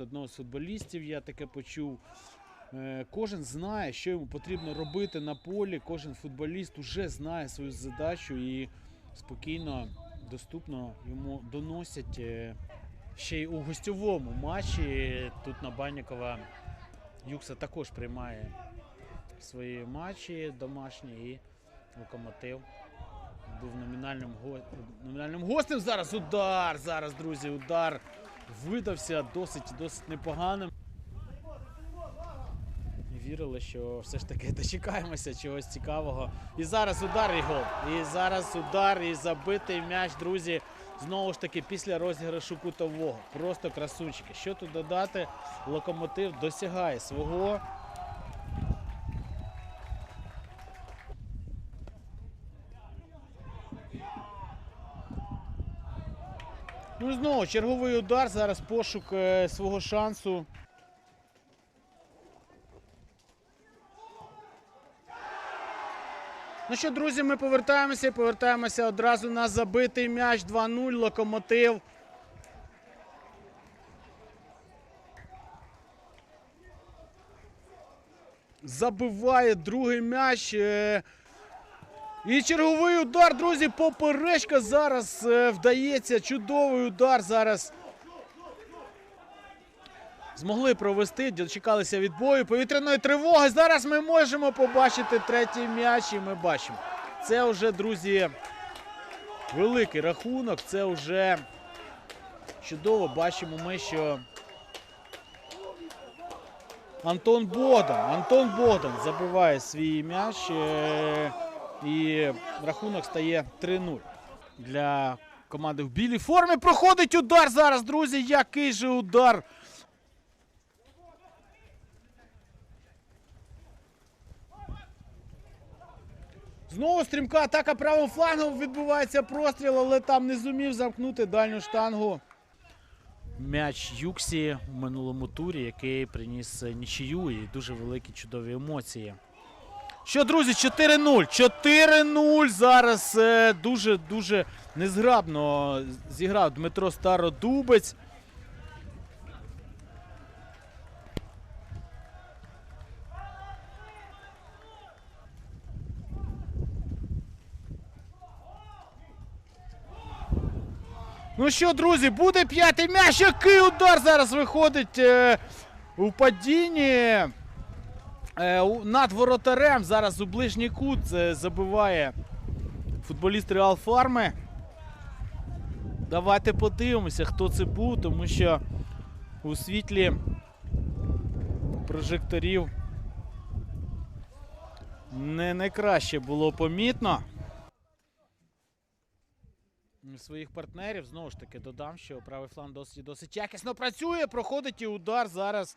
одного з футболістів, я таке почув. Е, Кожен знає, що йому потрібно робити на полі. Кожен футболіст вже знає свою задачу і спокійно, доступно йому доносять е, ще й у гостьовому матчі. Тут на Баннікова Юкса також приймає свої матчі домашні і локомотив був номінальним, го... номінальним гостем. Зараз удар. Зараз, друзі, удар видався досить досить непоганим. Вірили, що все ж таки дочекаємося чогось цікавого. І зараз удар і гол. І зараз удар і забитий м'яч, друзі. Знову ж таки, після розіграшу кутового. Просто красунчики. Що тут додати? Локомотив досягає свого. Ну і знову черговий удар. Зараз пошук е, свого шансу. Ну що, друзі, ми повертаємося і повертаємося одразу на забитий м'яч 2-0. Локомотив. Забиває другий м'яч. Е, І черговий удар, друзі, поперечка зараз е, вдається. Чудовий удар зараз. Змогли провести, дочекалися відбою повітряної тривоги. Зараз ми можемо побачити третій м'яч, і ми бачимо. Це вже, друзі, великий рахунок. Це вже чудово. Бачимо ми, що Антон Богдан. Антон Богдан забиває свій м'яч. І рахунок стає 3-0 для команди в білій формі. Проходить удар зараз, друзі. Який же удар! Знову стрімка атака правим флангом відбувається простріл, але там не зумів замкнути дальню штангу. М'яч Юксі в минулому турі, який приніс нічию і дуже великі чудові емоції. Що, друзі, 4-0. 4-0 зараз дуже-дуже незграбно зіграв Дмитро Стародубець. Ну що, друзі, буде п'ятий м'яч. Який удар зараз виходить е, у падінні. Е, над воротарем. Зараз у ближній кут е, забиває футболіст Реал Фарми. Давайте подивимося, хто це був, тому що у світлі прожекторів не найкраще було помітно. Своїх партнерів знову ж таки додам, що правий фланг досить досить якісно працює. Проходить і удар зараз.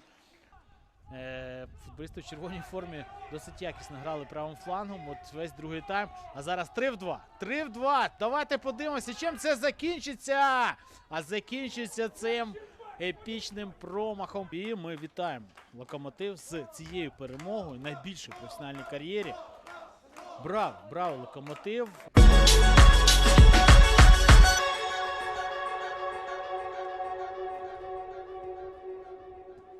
Е, футболісти в червоній формі досить якісно грали правим флангом. От весь другий тайм. А зараз 3 в 2. 3 в 2. Давайте подивимося, чим це закінчиться. А закінчиться цим епічним промахом. І ми вітаємо локомотив з цією перемогою. Найбільшою в професіональній кар'єрі. Браво, браво, локомотив.